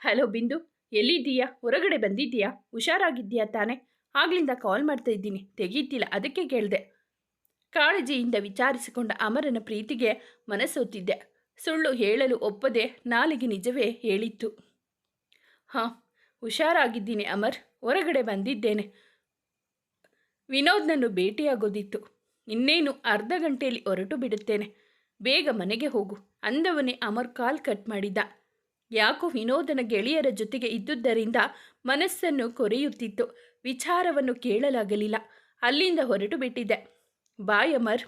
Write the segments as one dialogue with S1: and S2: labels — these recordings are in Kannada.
S1: ಹಲೋ ಬಿಂದು, ಎಲ್ಲಿದ್ದೀಯಾ? ಹೊರಗಡೆ ಬಂದಿದ್ದೀಯಾ? ಹುಷಾರಾಗಿದ್ದೀಯಾ ತಾನೇ? ಆಗ್ಲಿಂದ ಕಾಲ್ ಮಾಡ್ತಾ ಇದ್ದೀನಿ. ತೆಗೀತಿಲ್ಲ, ಅದಕ್ಕೆ ಕೇಳಿದೆ. ಕಾಳಜಿಯಿಂದ ವಿಚಾರಿಸಿಕೊಂಡ ಅಮರನ ಪ್ರೀತಿಗೆ ಮನಸ್ಸೋತಿದ್ದೆ ಸುಳ್ಳು ಹೇಳಲು ಒಪ್ಪದೆ ನಾಲಿಗೆ ನಿಜವೇ ಹೇಳಿತ್ತು. ಹಾಂ, ಹುಷಾರಾಗಿದ್ದೀನಿ ಅಮರ್. ಹೊರಗಡೆ ಬಂದಿದ್ದೇನೆ. ವಿನೋದ್ನನ್ನು ಭೇಟಿಯಾಗೋದಿತ್ತು. ಇನ್ನೇನು ಅರ್ಧ ಗಂಟೆಯಲ್ಲಿ ಹೊರಟು ಬಿಡುತ್ತೇನೆ. ಬೇಗ ಮನೆಗೆ ಹೋಗು, ಅಂದವನೇ ಅಮರ್ ಕಾಲ್ ಕಟ್ ಮಾಡಿದ್ದ ಯಾಕೋ ವಿನೋದನ ಗೆಳೆಯರ ಜೊತೆಗೆ ಇದ್ದುದರಿಂದ ಮನಸ್ಸನ್ನು ಕೊರೆಯುತ್ತಿತ್ತು. ವಿಚಾರವನ್ನು ಕೇಳಲಾಗಲಿಲ್ಲ. ಅಲ್ಲಿಂದ ಹೊರಟು ಬಿಟ್ಟಿದ್ದೆ. ಬಾಯ್ ಅಮರ್.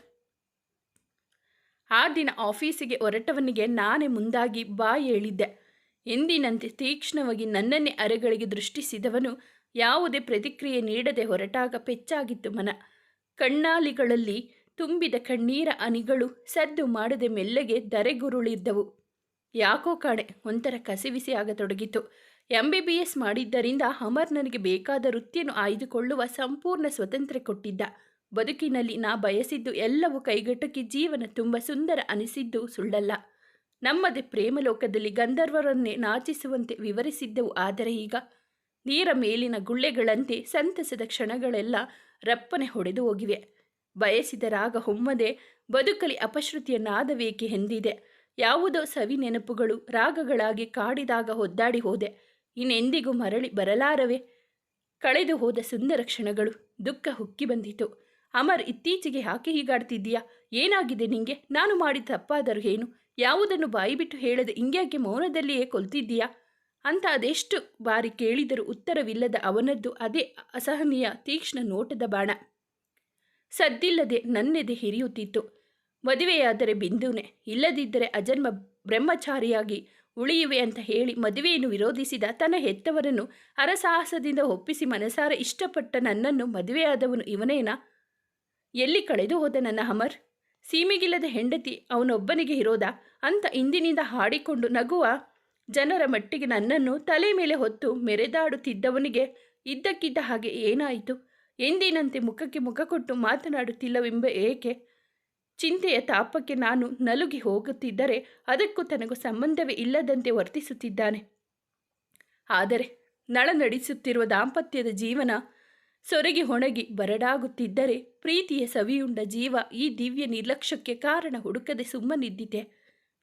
S1: ಆ ದಿನ ಆಫೀಸಿಗೆ ಹೊರಟವನಿಗೆ ನಾನೇ ಮುಂದಾಗಿ ಬಾಯ್ ಹೇಳಿದ್ದೆ. ಎಂದಿನಂತೆ ತೀಕ್ಷ್ಣವಾಗಿ ನನ್ನನ್ನೇ ಅರೆಗಳಿಗೆ ದೃಷ್ಟಿಸಿದವನು ಯಾವುದೇ ಪ್ರತಿಕ್ರಿಯೆ ನೀಡದೆ ಹೊರಟಾಗ ಪೆಚ್ಚಾಗಿತ್ತು ಮನ. ಕಣ್ಣಾಲಿಗಳಲ್ಲಿ ತುಂಬಿದ ಕಣ್ಣೀರ ಅನಿಗಳು ಸದ್ದು ಮಾಡದೆ ಮೆಲ್ಲಗೆ ಧರೆಗುರುಳಿದ್ದವು. ಯಾಕೋ ಕಾಣೆ ಒಂಥರ ಕಸಿವಿಸಿ ಆಗತೊಡಗಿತು. ಎಂ ಬಿ ಬಿ ಎಸ್ ಮಾಡಿದ್ದರಿಂದ ಅಮರ್ ನನಗೆ ಬೇಕಾದ ವೃತ್ತಿಯನ್ನು ಆಯ್ದುಕೊಳ್ಳುವ ಸಂಪೂರ್ಣ ಸ್ವತಂತ್ರ ಕೊಟ್ಟಿದ್ದ. ಬದುಕಿನಲ್ಲಿ ನಾ ಬಯಸಿದ್ದು ಎಲ್ಲವೂ ಕೈಗೆಟಕಿ ಜೀವನ ತುಂಬ ಸುಂದರ ಅನಿಸಿದ್ದು ಸುಳ್ಳಲ್ಲ. ನಮ್ಮದೇ ಪ್ರೇಮಲೋಕದಲ್ಲಿ ಗಂಧರ್ವರನ್ನೇ ನಾಚಿಸುವಂತೆ ವಿವರಿಸಿದ್ದವು. ಆದರೆ ಈಗ ನೀರ ಮೇಲಿನ ಗುಳ್ಳೆಗಳಂತೆ ಸಂತಸದ ಕ್ಷಣಗಳೆಲ್ಲ ರಪ್ಪನೆ ಹೊಡೆದು ಹೋಗಿವೆ. ಬಯಸಿದ ರಾಗ ಹೊಮ್ಮದೆ ಬದುಕಲಿ ಅಪಶ್ರುತಿಯನ್ನಾದಬೇಕೆ ಎಂದಿದೆ. ಯಾವುದೋ ಸವಿ ನೆನಪುಗಳು ರಾಗಗಳಾಗಿ ಕಾಡಿದಾಗ ಒದ್ದಾಡಿ ಹೋದೆ. ಇನ್ನೆಂದಿಗೂ ಮರಳಿ ಬರಲಾರವೆ. ಕಳೆದು ಹೋದ ಸುಂದರ ಕ್ಷಣಗಳು ದುಃಖ ಹುಕ್ಕಿ ಬಂದಿತು. ಅಮರ್, ಇತ್ತೀಚೆಗೆ ಯಾಕೆ ಹೀಗಾಡ್ತಿದ್ದೀಯಾ? ಏನಾಗಿದೆ ನಿಂಗೆ? ನಾನು ಮಾಡಿದ ತಪ್ಪಾದರೂ ಏನು? ಯಾವುದನ್ನು ಬಾಯಿ ಬಿಟ್ಟು ಹೇಳದೆ ಹಿಂಗ್ಯಾಕೆ ಮೌನದಲ್ಲಿಯೇ ಕೊಲ್ತಿದ್ದೀಯಾ? ಅಂತ ಅದೆಷ್ಟು ಬಾರಿ ಕೇಳಿದರೂ ಉತ್ತರವಿಲ್ಲದ ಅವನದ್ದು ಅದೇ ಅಸಹನೀಯ ತೀಕ್ಷ್ಣ ನೋಟದ ಬಾಣ. ಸದ್ದಿಲ್ಲದೆ ನನ್ನೆದೆ ಹಿರಿಯುತ್ತಿತ್ತು. ಮದುವೆಯಾದರೆ ಬಿಂದುನೆ, ಇಲ್ಲದಿದ್ದರೆ ಅಜನ್ಮ ಬ್ರಹ್ಮಚಾರಿಯಾಗಿ ಉಳಿಯುವೆ ಅಂತ ಹೇಳಿ ಮದುವೆಯನ್ನು ವಿರೋಧಿಸಿದ ತನ್ನ ಹೆತ್ತವರನ್ನು ಅರಸಾಹಸದಿಂದ ಒಪ್ಪಿಸಿ ಮನಸಾರ ಇಷ್ಟಪಟ್ಟ ನನ್ನನ್ನು ಮದುವೆಯಾದವನು ಇವನೇನಾ? ಎಲ್ಲಿ ಕಳೆದು ಹೋದ ನನ್ನ ಅಮರ್? ಸೀಮೆಗಿಲ್ಲದ ಹೆಂಡತಿ ಅವನೊಬ್ಬನಿಗೆ ಇರೋದ? ಅಂತ ಇಂದಿನಿಂದ ಹಾಡಿಕೊಂಡು ನಗುವ ಜನರ ಮಟ್ಟಿಗೆ ನನ್ನನ್ನು ತಲೆ ಮೇಲೆ ಹೊತ್ತು ಮೆರೆದಾಡುತ್ತಿದ್ದವನಿಗೆ ಇದ್ದಕ್ಕಿದ್ದ ಹಾಗೆ ಏನಾಯಿತು? ಎಂದಿನಂತೆ ಮುಖಕ್ಕೆ ಮುಖ ಕೊಟ್ಟು ಮಾತನಾಡುತ್ತಿಲ್ಲವೆಂಬ ಏಕೆ? ಚಿಂತೆಯ ತಾಪಕ್ಕೆ ನಾನು ನಲುಗಿ ಹೋಗುತ್ತಿದ್ದರೆ ಅದಕ್ಕೂ ತನಗೂ ಸಂಬಂಧವೇ ಇಲ್ಲದಂತೆ ವರ್ತಿಸುತ್ತಿದ್ದಾನೆ. ಆದರೆ ನಳ ನಡೆಸುತ್ತಿರುವ ದಾಂಪತ್ಯದ ಜೀವನ ಸೊರಗಿ ಹೊಣಗಿ ಬರಡಾಗುತ್ತಿದ್ದರೆ ಪ್ರೀತಿಯ ಸವಿಯುಂಡ ಜೀವ ಈ ದಿವ್ಯ ನಿರ್ಲಕ್ಷ್ಯಕ್ಕೆ ಕಾರಣ ಹುಡುಕದೆ ಸುಮ್ಮನಿದ್ದಿದೆ.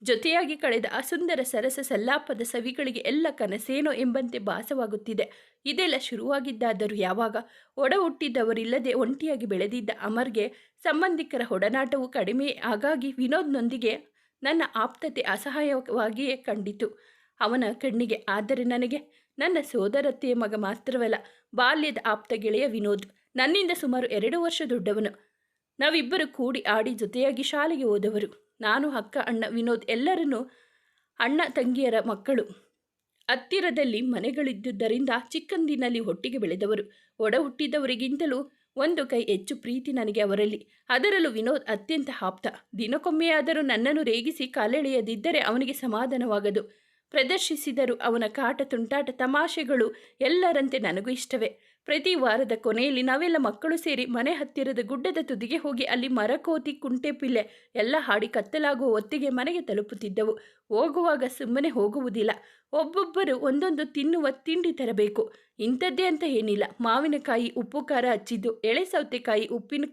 S1: ಜೊತೆಯಾಗಿ ಕಳೆದ ಅಸುಂದರ ಸರಸ ಸಲ್ಲಾಪದ ಸವಿಗಳಿಗೆ ಎಲ್ಲ ಕನಸೇನೋ ಎಂಬಂತೆ ಭಾಸವಾಗುತ್ತಿದೆ. ಇದೆಲ್ಲ ಶುರುವಾಗಿದ್ದಾದರೂ ಯಾವಾಗ? ಒಡ ಹುಟ್ಟಿದ್ದವರಿಲ್ಲದೆ ಒಂಟಿಯಾಗಿ ಬೆಳೆದಿದ್ದ ಅಮರ್ಗೆ ಸಂಬಂಧಿಕರ ಒಡನಾಟವು ಕಡಿಮೆ ಹಾಗಾಗಿ ವಿನೋದ್ನೊಂದಿಗೆ ನನ್ನ ಆಪ್ತತೆ ಅಸಹಾಯವಾಗಿಯೇ ಕಂಡಿತು. ಅವನ ಕಣ್ಣಿಗೆ ಆದರೆ ನನಗೆ, ನನ್ನ ಸೋದರತ್ತೆಯ ಮಗ ಮಾತ್ರವಲ್ಲ, ಬಾಲ್ಯದ ಆಪ್ತ ಗೆಳೆಯ ವಿನೋದ್, ನನ್ನಿಂದ ಸುಮಾರು ಎರಡು ವರ್ಷ ದೊಡ್ಡವನು. ನಾವಿಬ್ಬರು ಕೂಡಿ ಆಡಿ ಜೊತೆಯಾಗಿ ಶಾಲೆಗೆ ಹೋದವರು. ನಾನು, ಅಕ್ಕ, ಅಣ್ಣ, ವಿನೋದ್ ಎಲ್ಲರನ್ನು ಅಣ್ಣ ತಂಗಿಯರ ಮಕ್ಕಳು. ಹತ್ತಿರದಲ್ಲಿ ಮನೆಗಳಿದ್ದುದರಿಂದ ಚಿಕ್ಕಂದಿನಲ್ಲಿ ಒಟ್ಟಿಗೆ ಬೆಳೆದವರು. ಒಡ ಹುಟ್ಟಿದವರಿಗಿಂತಲೂ ಒಂದು ಕೈ ಹೆಚ್ಚು ಪ್ರೀತಿ ನನಗೆ ಅವರಲ್ಲಿ. ಅದರಲ್ಲೂ ವಿನೋದ್ ಅತ್ಯಂತ ಆಪ್ತ. ದಿನಕ್ಕೊಮ್ಮೆಯಾದರೂ ನನ್ನನ್ನು ರೇಗಿಸಿ ಕಾಲೆಳೆಯದಿದ್ದರೆ ಅವನಿಗೆ ಸಮಾಧಾನವಾಗದು. ಪ್ರದರ್ಶಿಸಿದರು ಅವನ ಕಾಟ ತುಂಟಾಟ ತಮಾಷೆಗಳು ಎಲ್ಲರಂತೆ ನನಗೂ ಇಷ್ಟವೇ. ಪ್ರತಿ ವಾರದ ಕೊನೆಯಲ್ಲಿ ನಾವೆಲ್ಲ ಮಕ್ಕಳು ಸೇರಿ ಮನೆ ಹತ್ತಿರದ ಗುಡ್ಡದ ತುದಿಗೆ ಹೋಗಿ ಅಲ್ಲಿ ಮರಕೋತಿ, ಕುಂಟೆ ಪಿಲ್ಲೆ ಎಲ್ಲ ಹಾಡಿ ಕತ್ತಲಾಗುವ ಹೊತ್ತಿಗೆ ಮನೆಗೆ ತಲುಪುತ್ತಿದ್ದವು. ಹೋಗುವಾಗ ಸುಮ್ಮನೆ ಹೋಗುವುದಿಲ್ಲ. ಒಬ್ಬೊಬ್ಬರು ಒಂದೊಂದು ತಿನ್ನುವ ತಿಂಡಿ ತರಬೇಕು. ಇಂಥದ್ದೇ ಅಂತ ಏನಿಲ್ಲ. ಮಾವಿನಕಾಯಿ, ಉಪ್ಪು ಖಾರ ಹಚ್ಚಿದ್ದು, ಎಳೆ ಸೌತೆಕಾಯಿ, ಉಪ್ಪಿನ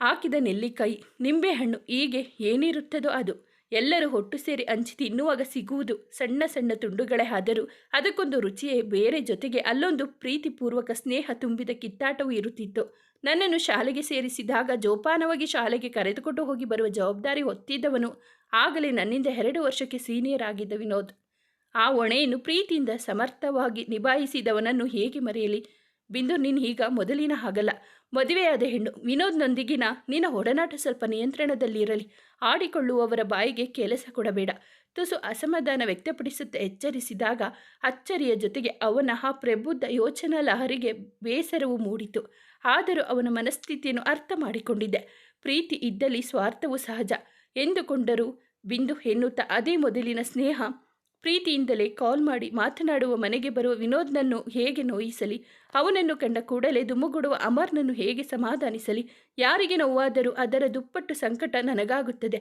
S1: ಹಾಕಿದ ನೆಲ್ಲಿಕಾಯಿ, ನಿಂಬೆಹಣ್ಣು, ಹೀಗೆ ಏನಿರುತ್ತದೋ ಅದು. ಎಲ್ಲರೂ ಹೊಟ್ಟು ಸೇರಿ ಹಂಚಿ ತಿನ್ನುವಾಗ ಸಿಗುವುದು ಸಣ್ಣ ಸಣ್ಣ ತುಂಡುಗಳೇ ಆದರೂ ಅದಕ್ಕೊಂದು ರುಚಿಯೇ ಬೇರೆ ಜೊತೆಗೆ ಅಲ್ಲೊಂದು ಪ್ರೀತಿಪೂರ್ವಕ ಸ್ನೇಹ ತುಂಬಿದ ಕಿತ್ತಾಟವೂ ಇರುತ್ತಿತ್ತು. ನನ್ನನ್ನು ಶಾಲೆಗೆ ಸೇರಿಸಿದಾಗ ಜೋಪಾನವಾಗಿ ಶಾಲೆಗೆ ಕರೆದುಕೊಂಡು ಹೋಗಿ ಬರುವ ಜವಾಬ್ದಾರಿ ಹೊತ್ತಿದ್ದವನು ಆಗಲೇ ನನ್ನಿಂದ ಎರಡು ವರ್ಷಕ್ಕೆ ಸೀನಿಯರ್ ಆಗಿದ್ದ ವಿನೋದ್. ಆ ಹೊಣೆಯನ್ನು ಪ್ರೀತಿಯಿಂದ ಸಮರ್ಥವಾಗಿ ನಿಭಾಯಿಸಿದವನನ್ನು ಹೇಗೆ ಮರೆಯಲಿ? ಬಿಂದು, ನೀನು ಈಗ ಮೊದಲಿನ ಹಾಗಲ್ಲ. ಮದುವೆಯಾದ ಹೆಣ್ಣು ವಿನೋದ್ನೊಂದಿಗಿನ ನಿನ್ನ ಒಡನಾಟ ಸ್ವಲ್ಪ ನಿಯಂತ್ರಣದಲ್ಲಿರಲಿ. ಆಡಿಕೊಳ್ಳುವವರ ಬಾಯಿಗೆ ಕೆಲಸ ಕೊಡಬೇಡ. ತುಸು ಅಸಮಾಧಾನ ವ್ಯಕ್ತಪಡಿಸುತ್ತಾ ಎಚ್ಚರಿಸಿದಾಗ ಅಚ್ಚರಿಯ ಜೊತೆಗೆ ಅವನ ಆ ಪ್ರಬುದ್ಧ ಯೋಚನಾ ಲಹರಿಗೆ ಬೇಸರವು ಮೂಡಿತು. ಆದರೂ ಅವನ ಮನಸ್ಥಿತಿಯನ್ನು ಅರ್ಥ ಮಾಡಿಕೊಂಡಿದ್ದೆ. ಪ್ರೀತಿ ಇದ್ದಲ್ಲಿ ಸ್ವಾರ್ಥವು ಸಹಜ. ಎಂದುಕೊಂಡರೂ ಬಿಂದು ಎನ್ನುತ್ತಾ ಅದೇ ಮೊದಲಿನ ಸ್ನೇಹ ಪ್ರೀತಿಯಿಂದಲೇ ಕಾಲ್ ಮಾಡಿ ಮಾತನಾಡುವ ಮನೆಗೆ ಬರುವ ವಿನೋದ್ನನ್ನು ಹೇಗೆ ನೋಯಿಸಲಿ? ಅವನನ್ನು ಕಂಡ ಕೂಡಲೇ ದುಮ್ಮುಗುಡುವ ಅಮರ್ನನ್ನು ಹೇಗೆ ಸಮಾಧಾನಿಸಲಿ? ಯಾರಿಗೆ ನೋವಾದರೂ ಅದರ ದುಪ್ಪಟ್ಟು ಸಂಕಟ ನನಗಾಗುತ್ತದೆ.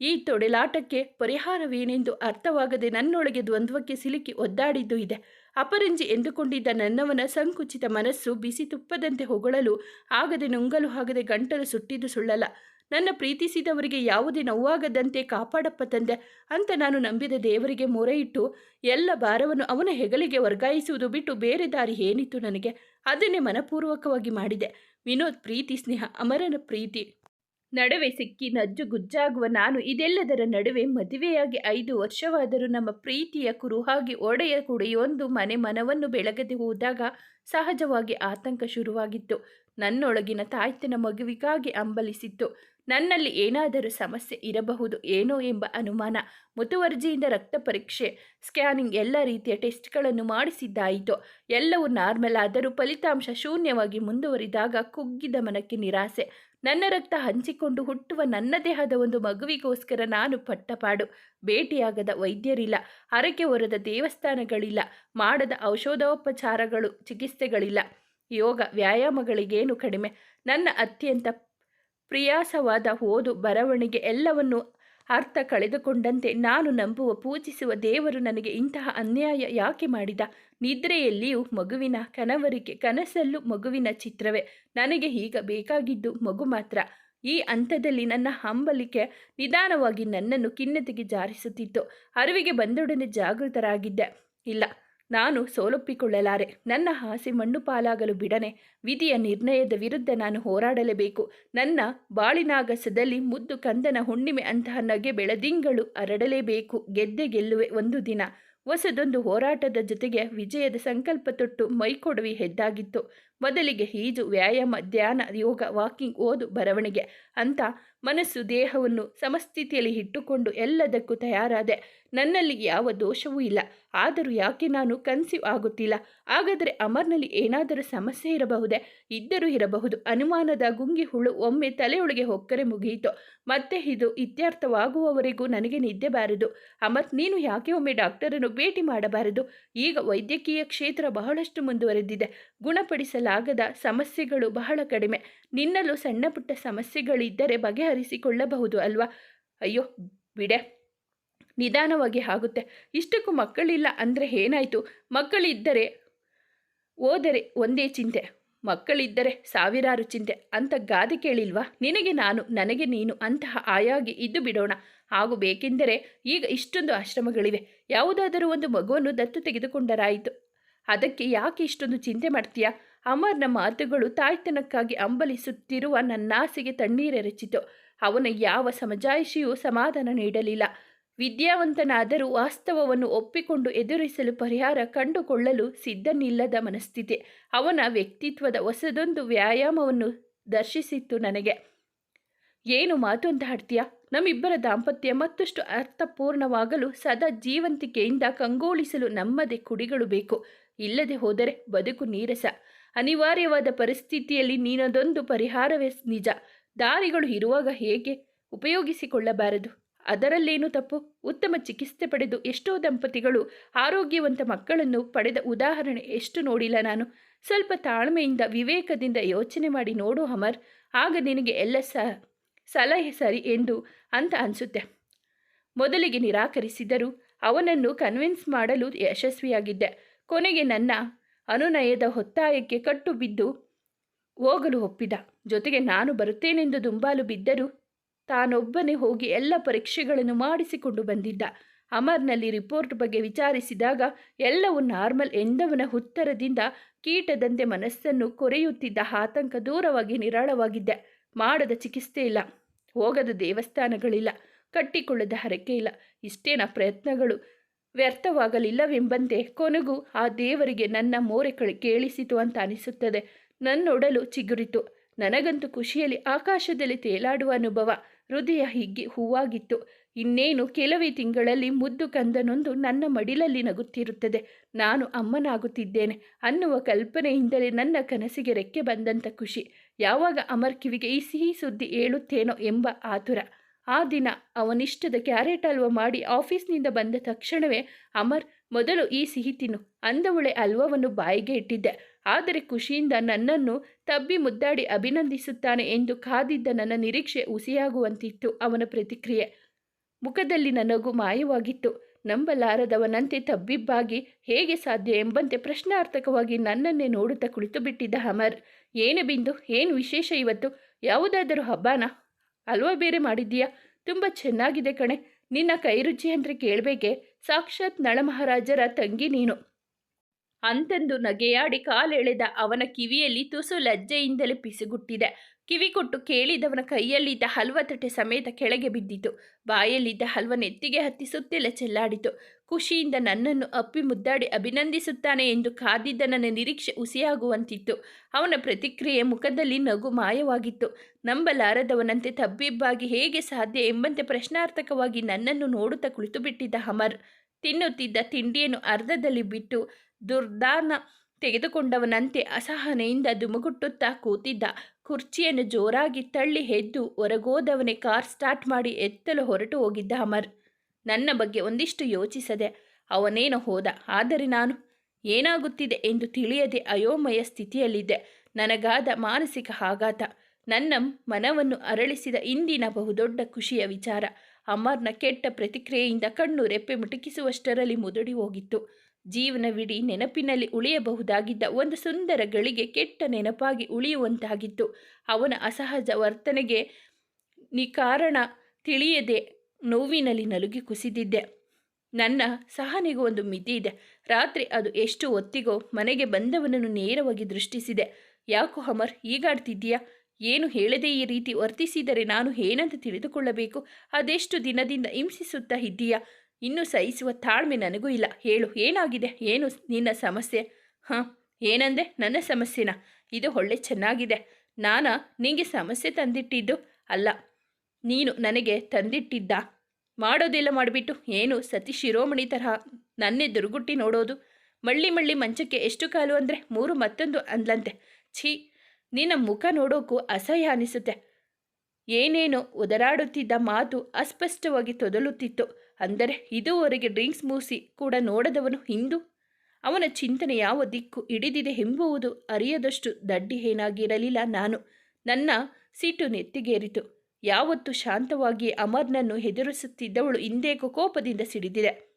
S1: ಈ ತೊಡೆಲಾಟಕ್ಕೆ ಪರಿಹಾರವೇನೆಂದು ಅರ್ಥವಾಗದೆ ನನ್ನೊಳಗೆ ದ್ವಂದ್ವಕ್ಕೆ ಸಿಲುಕಿ ಒದ್ದಾಡಿದ್ದು ಇದೆ. ಅಪರಂಜಿ ಎಂದುಕೊಂಡಿದ್ದ ನನ್ನವನ ಸಂಕುಚಿತ ಮನಸ್ಸು ಬಿಸಿ ತುಪ್ಪದಂತೆ ಹೊಗಳಲು ಆಗದೆ ನುಂಗಲು ಆಗದೆ ಗಂಟಲು ಸುಟ್ಟಿದ್ದು ಸುಳ್ಳಲ್ಲ. ನನ್ನ ಪ್ರೀತಿಸಿದವರಿಗೆ ಯಾವುದೇ ನೋವಾಗದಂತೆ ಕಾಪಾಡಪ್ಪ ತಂದೆ ಅಂತ ನಾನು ನಂಬಿದ ದೇವರಿಗೆ ಮೊರೆಯಿಟ್ಟು ಎಲ್ಲ ಭಾರವನ್ನು ಅವನ ಹೆಗಲಿಗೆ ವರ್ಗಾಯಿಸುವುದು ಬಿಟ್ಟು ಬೇರೆ ದಾರಿ ಏನಿತ್ತು ನನಗೆ? ಅದನ್ನೇ ಮನಪೂರ್ವಕವಾಗಿ ಮಾಡಿದೆ. ವಿನೋದ್ ಪ್ರೀತಿ ಸ್ನೇಹ, ಅಮರನ ಪ್ರೀತಿ. ನಡುವೆ ಸಿಕ್ಕಿ ನಜ್ಜು ಗುಜ್ಜಾಗುವ ನಾನು ಇದೆಲ್ಲದರ ನಡುವೆ ಮದುವೆಯಾಗಿ ಐದು ವರ್ಷವಾದರೂ ನಮ್ಮ ಪ್ರೀತಿಯ ಕುರುಹಾಗಿ ಒಡೆಯ ಕುಡಿಯೊಂದು ಮನೆ ಮನವನ್ನು ಬೆಳಗದೆ ಹೋದಾಗ ಸಹಜವಾಗಿ ಆತಂಕ ಶುರುವಾಗಿತ್ತು. ನನ್ನೊಳಗಿನ ತಾಯ್ತನ ಮಗುವಿಗಾಗಿ ಅಂಬಲಿಸಿತ್ತು. ನನ್ನಲ್ಲಿ ಏನಾದರೂ ಸಮಸ್ಯೆ ಇರಬಹುದು ಏನೋ ಎಂಬ ಅನುಮಾನ ಮುತುವರ್ಜಿಯಿಂದ ರಕ್ತ ಪರೀಕ್ಷೆ, ಸ್ಕ್ಯಾನಿಂಗ್ ಎಲ್ಲ ರೀತಿಯ ಟೆಸ್ಟ್ಗಳನ್ನು ಮಾಡಿಸಿದ್ದಾಯಿತು, ಎಲ್ಲವೂ ನಾರ್ಮಲ್ ಆದರೂ ಫಲಿತಾಂಶ ಶೂನ್ಯವಾಗಿ ಮುಂದುವರಿದಾಗ ಕುಗ್ಗಿದ ಮನಕ್ಕೆ ನಿರಾಸೆ. ನನ್ನ ರಕ್ತ ಹಂಚಿಕೊಂಡು ಹುಟ್ಟುವ ನನ್ನ ದೇಹದ ಒಂದು ಮಗುವಿಗೋಸ್ಕರ ನಾನು ಪಟ್ಟಪಾಡು. ಭೇಟಿಯಾಗದ ವೈದ್ಯರಿಲ್ಲ, ಹರಕೆ ಹೊರದ ದೇವಸ್ಥಾನಗಳಿಲ್ಲ, ಮಾಡದ ಔಷಧೋಪಚಾರಗಳು ಚಿಕಿತ್ಸೆಗಳಿಲ್ಲ. ಯೋಗ ವ್ಯಾಯಾಮಗಳಿಗೇನು ಕಡಿಮೆ. ನನ್ನ ಅತ್ಯಂತ ಪ್ರಿಯಾಸವಾದ ಓದು ಬರವಣಿಗೆ ಎಲ್ಲವನ್ನು ಅರ್ಥ ಕಳೆದುಕೊಂಡಂತೆ ನಾನು ನಂಬುವ ಪೂಜಿಸುವ ದೇವರು ನನಗೆ ಇಂತಹ ಅನ್ಯಾಯ ಯಾಕೆ ಮಾಡಿದ? ನಿದ್ರೆಯಲ್ಲಿಯೂ ಮಗುವಿನ ಕನವರಿಕೆ ಕನಸಲ್ಲೂ ಮಗುವಿನ ಚಿತ್ರವೇ. ನನಗೆ ಈಗ ಬೇಕಾಗಿದ್ದು ಮಗು ಮಾತ್ರ. ಈ ಹಂತದಲ್ಲಿ ನನ್ನ ಹಂಬಲಿಕೆ ನಿಧಾನವಾಗಿ ನನ್ನನ್ನು ಖಿನ್ನತೆಗೆ ಜಾರಿಸುತ್ತಿತ್ತು. ಅರಿವಿಗೆ ಬಂದೊಡನೆ ಜಾಗೃತರಾಗಿದ್ದೆ. ಇಲ್ಲ ನಾನು ಸೋಲೊಪ್ಪಿಕೊಳ್ಳಲಾರೆ. ನನ್ನ ಆಸೆ ಮಣ್ಣು ಪಾಲಾಗಲು ಬಿಡನೆ. ವಿಧಿಯ ನಿರ್ಣಯದ ವಿರುದ್ಧ ನಾನು ಹೋರಾಡಲೇಬೇಕು. ನನ್ನ ಬಾಳಿನಾಗಸದಲ್ಲಿ ಮುದ್ದು ಕಂದನ ಹುಣ್ಣಿಮೆ ಅಂತಹ ನಗೆ ಬೆಳದಿಂಗಳು ಹರಡಲೇಬೇಕು. ಗೆದ್ದೆ ಗೆಲ್ಲುವೆ ಒಂದು ದಿನ. ಹೊಸದೊಂದು ಹೋರಾಟದ ಜೊತೆಗೆ ವಿಜಯದ ಸಂಕಲ್ಪ ತೊಟ್ಟು ಮೈಕೊಡವಿ ಹೆದ್ದಾಗಿತ್ತು. ಮೊದಲಿಗೆ ಈಜು ವ್ಯಾಯಾಮ, ಧ್ಯಾನ, ಯೋಗ, ವಾಕಿಂಗ್, ಓದು, ಬರವಣಿಗೆ ಅಂತ ಮನಸ್ಸು ದೇಹವನ್ನು ಸಮಸ್ಥಿತಿಯಲ್ಲಿ ಇಟ್ಟುಕೊಂಡು ಎಲ್ಲದಕ್ಕೂ ತಯಾರಾದೆ ನನ್ನಲ್ಲಿ ಯಾವ ದೋಷವೂ ಇಲ್ಲ. ಆದರೂ ಯಾಕೆ ನಾನು ಕನ್ಸೀವ್ ಆಗುತ್ತಿಲ್ಲ? ಹಾಗಾದರೆ ಅಮರ್ನಲ್ಲಿ ಏನಾದರೂ ಸಮಸ್ಯೆ ಇರಬಹುದೇ? ಇದ್ದರೂ ಇರಬಹುದು. ಅನುಮಾನದ ಗುಂಗಿ ಹುಳು ಒಮ್ಮೆ ತಲೆಯೊಳಗೆ ಹೊಕ್ಕರೆ ಮುಗಿಯಿತು. ಮತ್ತೆ ಇದು ಇತ್ಯರ್ಥವಾಗುವವರೆಗೂ ನನಗೆ ನಿದ್ದೆ ಬಾರದು. ಅಮರ್, ನೀನು ಯಾಕೆ ಒಮ್ಮೆ ಡಾಕ್ಟರನ್ನು ಭೇಟಿ ಮಾಡಬಾರದು? ಈಗ ವೈದ್ಯಕೀಯ ಕ್ಷೇತ್ರ ಬಹಳಷ್ಟು ಮುಂದುವರೆದಿದೆ. ಗುಣಪಡಿಸಲಾಗದ ಸಮಸ್ಯೆಗಳು ಬಹಳ ಕಡಿಮೆ. ನಿನ್ನಲ್ಲೂ ಸಣ್ಣ ಪುಟ್ಟ ಸಮಸ್ಯೆಗಳಿದ್ದರೆ ಬಗೆಹರಿಸಿಕೊಳ್ಳಬಹುದು ಅಲ್ವಾ? ಅಯ್ಯೋ, ಬಿಡೆ. ನಿಧಾನವಾಗಿ ಆಗುತ್ತೆ. ಇಷ್ಟಕ್ಕೂ ಮಕ್ಕಳಿಲ್ಲ ಅಂದರೆ ಏನಾಯಿತು? ಮಕ್ಕಳಿದ್ದರೆ ಓದರೆ ಒಂದೇ ಚಿಂತೆ. ಮಕ್ಕಳಿದ್ದರೆ ಸಾವಿರಾರು ಚಿಂತೆ. ಅಂತ ಗಾದೆ ಕೇಳಿಲ್ವಾ? ನಿನಗೆ ನಾನು, ನನಗೆ ನೀನು ಅಂತಹ ಆಯಾಗಿ ಇದ್ದು ಬಿಡೋಣ. ಹಾಗೂ ಬೇಕೆಂದರೆ ಈಗ ಇಷ್ಟೊಂದು ಆಶ್ರಮಗಳಿವೆ. ಯಾವುದಾದರೂ ಒಂದು ಮಗುವನ್ನು ದತ್ತು ತೆಗೆದುಕೊಂಡರಾಯಿತು. ಅದಕ್ಕೆ ಯಾಕೆ ಇಷ್ಟೊಂದು ಚಿಂತೆ ಮಾಡ್ತೀಯಾ? ಅಮರ್ನ ಮಾತುಗಳು ತಾಯ್ತನಕ್ಕಾಗಿ ಅಂಬಲಿಸುತ್ತಿರುವ ನನ್ನಾಸೆಗೆ ತಣ್ಣೀರೆರಚಿತು ಅವನ ಯಾವ ಸಮಜಾಯಿಷಿಯೂ ಸಮಾಧಾನ ನೀಡಲಿಲ್ಲ. ವಿದ್ಯಾವಂತನಾದರೂ ವಾಸ್ತವವನ್ನು ಒಪ್ಪಿಕೊಂಡು ಎದುರಿಸಲು ಪರಿಹಾರ ಕಂಡುಕೊಳ್ಳಲು ಸಿದ್ಧನಿಲ್ಲದ ಮನಸ್ಥಿತಿ. ಅವನ ವ್ಯಕ್ತಿತ್ವದ ಹೊಸದೊಂದು ವ್ಯಾಯಾಮವನ್ನು ದರ್ಶಿಸಿತ್ತು ನನಗೆ. ಏನು ಮಾತು ಅಂತ ಆಡ್ತೀಯ ನಮ್ಮಿಬ್ಬರ ದಾಂಪತ್ಯ ಮತ್ತಷ್ಟು ಅರ್ಥಪೂರ್ಣವಾಗಲು ಸದಾ ಜೀವಂತಿಕೆಯಿಂದ ಕಂಗೋಳಿಸಲು ನಮ್ಮದೇ ಕುಡಿಗಳು ಬೇಕು. ಇಲ್ಲದೆ ಹೋದರೆ ಬದುಕು ನೀರಸ. ಅನಿವಾರ್ಯವಾದ ಪರಿಸ್ಥಿತಿಯಲ್ಲಿ ನೀನದೊಂದು ಪರಿಹಾರವೇ ನಿಜ. ದಾರಿಗಳು ಇರುವಾಗ ಹೇಗೆ ಉಪಯೋಗಿಸಿಕೊಳ್ಳಬಾರದು? ಅದರಲ್ಲೇನು ತಪ್ಪು? ಉತ್ತಮ ಚಿಕಿತ್ಸೆ ಪಡೆದು ಎಷ್ಟೋ ದಂಪತಿಗಳು ಆರೋಗ್ಯವಂತ ಮಕ್ಕಳನ್ನು ಪಡೆದ ಉದಾಹರಣೆ ಎಷ್ಟು ನೋಡಿಲ್ಲ ನಾನು. ಸ್ವಲ್ಪ ತಾಳ್ಮೆಯಿಂದ ವಿವೇಕದಿಂದ ಯೋಚನೆ ಮಾಡಿ ನೋಡು ಅಮರ್. ಆಗ ನಿನಗೆ ಎಲ್ಲ ಸ, ಸಲಹೆ ಸರಿ ಎಂದು ಅಂತ ಅನಿಸುತ್ತೆ. ಮೊದಲಿಗೆ ನಿರಾಕರಿಸಿದರೂ. ಅವನನ್ನು ಕನ್ವಿನ್ಸ್ ಮಾಡಲು ಯಶಸ್ವಿಯಾಗಿದ್ದೆ. ಕೊನೆಗೆ ನನ್ನ ಅನುನಯದ ಹೊತ್ತಾಯಕ್ಕೆ ಕಟ್ಟು ಬಿದ್ದು ಹೋಗಲು ಒಪ್ಪಿದ. ಜೊತೆಗೆ ನಾನು ಬರುತ್ತೇನೆಂದು ದುಂಬಾಲು ಬಿದ್ದರೂ ತಾನೊಬ್ಬನೇ ಹೋಗಿ ಎಲ್ಲ ಪರೀಕ್ಷೆಗಳನ್ನು ಮಾಡಿಸಿಕೊಂಡು ಬಂದಿದ್ದ. ಅಮರ್ನಲ್ಲಿ ರಿಪೋರ್ಟ್ ಬಗ್ಗೆ ವಿಚಾರಿಸಿದಾಗ ಎಲ್ಲವೂ ನಾರ್ಮಲ್ ಎಂದವನ ಉತ್ತರದಿಂದ ಕೀಟದಂತೆ ಮನಸ್ಸನ್ನು ಕೊರೆಯುತ್ತಿದ್ದ ಆತಂಕ ದೂರವಾಗಿ ನಿರಾಳವಾಗಿದ್ದೆ. ಮಾಡದ ಚಿಕಿತ್ಸೆ ಇಲ್ಲ, ಹೋಗದ ದೇವಸ್ಥಾನಗಳಿಲ್ಲ, ಕಟ್ಟಿಕೊಳ್ಳದ ಹರಕೆ ಇಲ್ಲ. ಇಷ್ಟೇನ ಪ್ರಯತ್ನಗಳು? ವ್ಯರ್ಥವಾಗಲಿಲ್ಲವೆಂಬಂತೆ ಕೊನೆಗೂ ಆ ದೇವರಿಗೆ ನನ್ನ ಮೋರೆ ಕಳಿ ಕೇಳಿಸಿತು ಅಂತ ಅನಿಸುತ್ತದೆ. ನನ್ನೊಡಲು ಚಿಗುರಿತು. ನನಗಂತೂ ಖುಷಿಯಲ್ಲಿ ಆಕಾಶದಲ್ಲಿ ತೇಲಾಡುವ ಅನುಭವ, ಹೃದಯ ಹಿಗ್ಗಿ ಹೂವಾಗಿತ್ತು. ಇನ್ನೇನು, ಕೆಲವೇ ತಿಂಗಳಲ್ಲಿ ಮುದ್ದು ಕಂದನೊಂದು ನನ್ನ ಮಡಿಲಲ್ಲಿ ನಗುತ್ತಿರುತ್ತದೆ. ನಾನು ಅಮ್ಮನಾಗುತ್ತಿದ್ದೇನೆ. ಅನ್ನುವ ಕಲ್ಪನೆಯಿಂದಲೇ ನನ್ನ ಕನಸಿಗೆ ರೆಕ್ಕೆ ಬಂದಂಥ ಖುಷಿ. ಯಾವಾಗ ಅಮರ್ ಕಿವಿಗೆ ಈ ಸಿಹಿ ಸುದ್ದಿ ಹೇಳುತ್ತೇನೋ ಎಂಬ ಆತುರ. ಆ ದಿನ ಅವನಿಷ್ಟದ ಕ್ಯಾರೆಟ್ ಹಲ್ವ ಮಾಡಿ ಆಫೀಸ್ನಿಂದ ಬಂದ ತಕ್ಷಣವೇ, ಅಮರ್, ಮೊದಲು ಈ ಸಿಹಿ ತಿನ್ನು. ಅಂದವಳೆ ಅಲ್ವವನ್ನು ಬಾಯಿಗೆ ಇಟ್ಟಿದ್ದೆ. ಆದರೆ ಖುಷಿಯಿಂದ ನನ್ನನ್ನು ತಬ್ಬಿ ಮುದ್ದಾಡಿ ಅಭಿನಂದಿಸುತ್ತಾನೆ ಎಂದು ಕಾದಿದ್ದ ನನ್ನ ನಿರೀಕ್ಷೆ ಹುಸಿಯಾಗುವಂತಿತ್ತು ಅವನ ಪ್ರತಿಕ್ರಿಯೆ. ಮುಖದಲ್ಲಿ ನನಗೂ ಮಾಯವಾಗಿತ್ತು. ನಂಬಲಾರದವನಂತೆ ತಬ್ಬಿಬ್ಬಾಗಿ ಹೇಗೆ ಸಾಧ್ಯ ಎಂಬಂತೆ ಪ್ರಶ್ನಾರ್ಥಕವಾಗಿ ನನ್ನನ್ನೇ ನೋಡುತ್ತಾ ಕುಳಿತು ಬಿಟ್ಟಿದ್ದ ಅಮರ್. ಏನು ಬಿಂದು? ಏನು ವಿಶೇಷ ಇವತ್ತು? ಯಾವುದಾದರೂ ಹಬ್ಬನ? ಅಲ್ವಾ ಬೇರೆ ಮಾಡಿದ್ದೀಯಾ? ತುಂಬ ಚೆನ್ನಾಗಿದೆ ಕಣೆ. ನಿನ್ನ ಕೈರುಚಿ ಅಂದರೆ ಕೇಳಬೇಕೆ. ಸಾಕ್ಷಾತ್ ನಳಮಹಾರಾಜರ ತಂಗಿ ನೀನು. ಅಂತಂದು ನಗೆಯಾಡಿ ಕಾಲೆಳೆದ ಅವನ ಕಿವಿಯಲ್ಲಿ ತುಸು ಲಜ್ಜೆಯಿಂದಲೇ ಪಿಸುಗುಟ್ಟಿದೆ. ಕಿವಿ ಕೊಟ್ಟು ಕೇಳಿದವನ ಕೈಯಲ್ಲಿದ್ದ ಹಲ್ವ ತಟ್ಟೆ ಸಮೇತ ಕೆಳಗೆ ಬಿದ್ದಿತು. ಬಾಯಲ್ಲಿದ್ದ ಹಲ್ವ ನೆತ್ತಿಗೆ ಹತ್ತಿ ಸುತ್ತೆಲ್ಲ ಚೆಲ್ಲಾಡಿತು. ಖುಷಿಯಿಂದ ನನ್ನನ್ನು ಅಪ್ಪಿ ಮುದ್ದಾಡಿ ಅಭಿನಂದಿಸುತ್ತಾನೆ ಎಂದು ಕಾದಿದ್ದ ನನ್ನ ನಿರೀಕ್ಷೆ ಉಸಿಯಾಗುವಂತಿತ್ತು ಅವನ ಪ್ರತಿಕ್ರಿಯೆ ಮುಖದಲ್ಲಿ ನಗು ಮಾಯವಾಗಿತ್ತು. ನಂಬಲಾರದವನಂತೆ ತಬ್ಬಿಬ್ಬಾಗಿ ಹೇಗೆ ಸಾಧ್ಯ ಎಂಬಂತೆ ಪ್ರಶ್ನಾರ್ಥಕವಾಗಿ ನನ್ನನ್ನು ನೋಡುತ್ತಾ ಕುಳಿತು ಬಿಟ್ಟಿದ್ದ ಅಮರ್. ತಿನ್ನುತ್ತಿದ್ದ ತಿಂಡಿಯನ್ನು ಅರ್ಧದಲ್ಲಿ ಬಿಟ್ಟು ದುರ್ದಾನ ತೆಗೆದುಕೊಂಡವನಂತೆ ಅಸಹನೆಯಿಂದ ದುಮುಗುಟ್ಟುತ್ತಾ ಕೂತಿದ್ದ ಕುರ್ಚಿಯನ್ನು ಜೋರಾಗಿ ತಳ್ಳಿ ಎದ್ದು ಹೊರಗೋದವನೇ ಕಾರ್ ಸ್ಟಾರ್ಟ್ ಮಾಡಿ ಎತ್ತಲು ಹೊರಟು ಹೋಗಿದ್ದ ಅಮರ್. ನನ್ನ ಬಗ್ಗೆ ಒಂದಿಷ್ಟು ಯೋಚಿಸದೆ ಅವನೇನೋ ಹೋದ. ಆದರೆ ನಾನು ಏನಾಗುತ್ತಿದೆ ಎಂದು ತಿಳಿಯದೆ ಅಯೋಮಯ ಸ್ಥಿತಿಯಲ್ಲಿದ್ದೆ. ನನಗಾದ ಮಾನಸಿಕ ಆಘಾತ. ನನ್ನ ಮನವನ್ನು ಅರಳಿಸಿದ ಇಂದಿನ ಬಹುದೊಡ್ಡ ಖುಷಿಯ ವಿಚಾರ. ಅಮರ್ನ ಕೆಟ್ಟ ಪ್ರತಿಕ್ರಿಯೆಯಿಂದ ಕಣ್ಣು ರೆಪ್ಪೆ ಮುಟುಕಿಸುವಷ್ಟರಲ್ಲಿ ಮುದುಡಿ ಹೋಗಿತ್ತು. ಜೀವನವಿಡೀ ನೆನಪಿನಲ್ಲಿ ಉಳಿಯಬಹುದಾಗಿದ್ದ ಒಂದು ಸುಂದರ ಗಳಿಗೆ ಕೆಟ್ಟ ನೆನಪಾಗಿ ಉಳಿಯುವಂತಾಗಿತ್ತು. ಅವನ ಅಸಹಜ ವರ್ತನೆಗೆ ನಿಕಾರಣ ತಿಳಿಯದೆ ನೋವಿನಲ್ಲಿ ನಲುಗಿ ಕುಸಿದಿದ್ದೆ. ನನ್ನ ಸಹನೆಗೂ ಒಂದು ಮಿತಿ ಇದೆ. ರಾತ್ರಿ ಅದು ಎಷ್ಟು ಹೊತ್ತಿಗೋ ಮನೆಗೆ ಬಂದವನನ್ನು ನೇರವಾಗಿ ದೃಷ್ಟಿಸಿದೆ. ಯಾಕೋ ಅಮರ್ ಈಗಾಡ್ತಿದ್ದೀಯಾ ಏನು ಹೇಳದೆ ಈ ರೀತಿ ವರ್ತಿಸಿದರೆ ನಾನು ಏನಂತ ತಿಳಿದುಕೊಳ್ಳಬೇಕು? ಅದೆಷ್ಟು ದಿನದಿಂದ ಹಿಂಸಿಸುತ್ತಾ ಇದ್ದೀಯಾ? ಇನ್ನು ಸಹಿಸುವ ತಾಳ್ಮೆ ನನಗೂ ಇಲ್ಲ. ಹೇಳು, ಏನಾಗಿದೆ? ಏನು ನಿನ್ನ ಸಮಸ್ಯೆ? ಹಾಂ, ಏನಂದೆ? ನನ್ನ ಸಮಸ್ಯೆನ? ಇದು ಒಳ್ಳೆ ಚೆನ್ನಾಗಿದೆ. ನಾನಾ ನಿಂಗೆ ಸಮಸ್ಯೆ ತಂದಿಟ್ಟಿದ್ದು? ಅಲ್ಲ, ನೀನು ನನಗೆ ತಂದಿಟ್ಟಿದ್ದ? ಮಾಡೋದಿಲ್ಲ ಮಾಡಿಬಿಟ್ಟು. ಏನು ಸತಿ ಶಿರೋಮಣಿ ತರಹ ನನ್ನೇ ದುರುಗುಟ್ಟಿ ನೋಡೋದು? ಮಳ್ಳಿ ಮಳ್ಳಿ ಮಂಚಕ್ಕೆ ಎಷ್ಟು ಕಾಲು ಅಂದರೆ ಮೂರು ಮತ್ತೊಂದು ಅಂದ್ಲಂತೆ. ಛೀ, ನಿನ್ನ ಮುಖ ನೋಡೋಕ್ಕೂ ಅಸಹ್ಯ ಅನಿಸುತ್ತೆ. ಏನೇನೋ ಒದರಾಡುತ್ತಿದ್ದ ಮಾತು ಅಸ್ಪಷ್ಟವಾಗಿ ತೊದಲುತ್ತಿತ್ತು. ಅಂದರೆ ಇದುವರೆಗೆ ಡ್ರಿಂಕ್ಸ್ ಮೂಸಿ ಕೂಡ ನೋಡದವನು ಹಿಂದು? ಅವನ ಚಿಂತನೆ ಯಾವ ದಿಕ್ಕು ಹಿಡಿದಿದೆ ಎಂಬುವುದು ಅರಿಯದಷ್ಟು ದಡ್ಡಿ ಏನಾಗಿರಲಿಲ್ಲ ನಾನು. ನನ್ನ ಸಿಟ್ಟು ನೆತ್ತಿಗೇರಿತು. ಯಾವತ್ತು ಶಾಂತವಾಗಿ ಅಮರ್ನನ್ನು ಹೆದರಿಸುತ್ತಿದ್ದವಳು ಇಂದೇಕೋ ಕೋಪದಿಂದ ಸಿಡಿದಿದೆ.